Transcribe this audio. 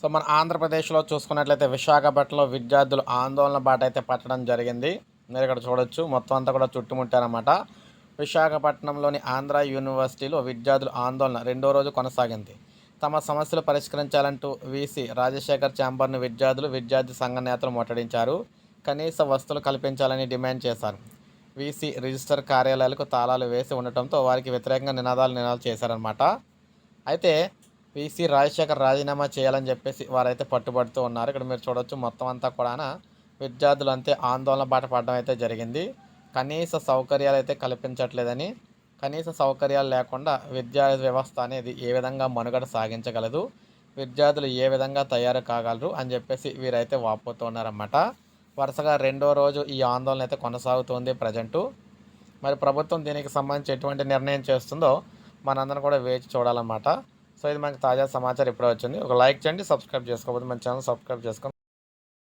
So మన ఆంధ్రప్రదేశ్లో చూసుకున్నట్లయితే విశాఖపట్నంలో విద్యార్థులు ఆందోళన బాట అయితే పట్టడం జరిగింది. మీరు ఇక్కడ చూడొచ్చు. మొత్తం అంతా కూడా చుట్టుముట్టారన్నమాట. విశాఖపట్నంలోని ఆంధ్ర యూనివర్సిటీలో విద్యార్థుల ఆందోళన రెండో రోజు కొనసాగింది. తమ సమస్యలు పరిష్కరించాలంటూ వీసీ రాజశేఖర్ ఛాంబర్ను విద్యార్థులు విద్యార్థి సంఘ నేతలు ముట్టడించారు కనీస వస్తువులు కల్పించాలని డిమాండ్ చేశారు. వీసీ రిజిస్టర్ కార్యాలయాలకు తాళాలు వేసి ఉండటంతో వారికి వ్యతిరేకంగా నినాదాలు నినాదాలు చేశారనమాట అయితే పీసీ రాజశేఖర్ రాజీనామా చేయాలని చెప్పేసి వారైతే పట్టుబడుతూ ఉన్నారు. ఇక్కడ మీరు చూడొచ్చు మొత్తం అంతా కూడా విద్యార్థులు అంతే ఆందోళన బాట పడడం అయితే జరిగింది. కనీస సౌకర్యాలు అయితే కల్పించట్లేదని కనీస సౌకర్యాలు లేకుండా విద్యా వ్యవస్థ అనేది ఏ విధంగా మనుగడ సాగించగలదు విద్యార్థులు ఏ విధంగా తయారు కాగలరు అని చెప్పేసి వీరైతే వాపోతూ ఉన్నారన్నమాట. వరుసగా రెండో రోజు ఈ ఆందోళన అయితే కొనసాగుతుంది ప్రజెంటు. మరి ప్రభుత్వం దీనికి సంబంధించి ఎటువంటి నిర్ణయం చేస్తుందో మనందరం కూడా వేచి చూడాలన్నమాట. సో ఇది మనకి తాజా సమాచారం ఇప్పుడే వచ్చింది. ఒక లైక్ చేయండి సబ్స్క్రైబ్ చేసుకోకపోతే మన ఛానల్ సబ్స్క్రైబ్ చేసుకోండి.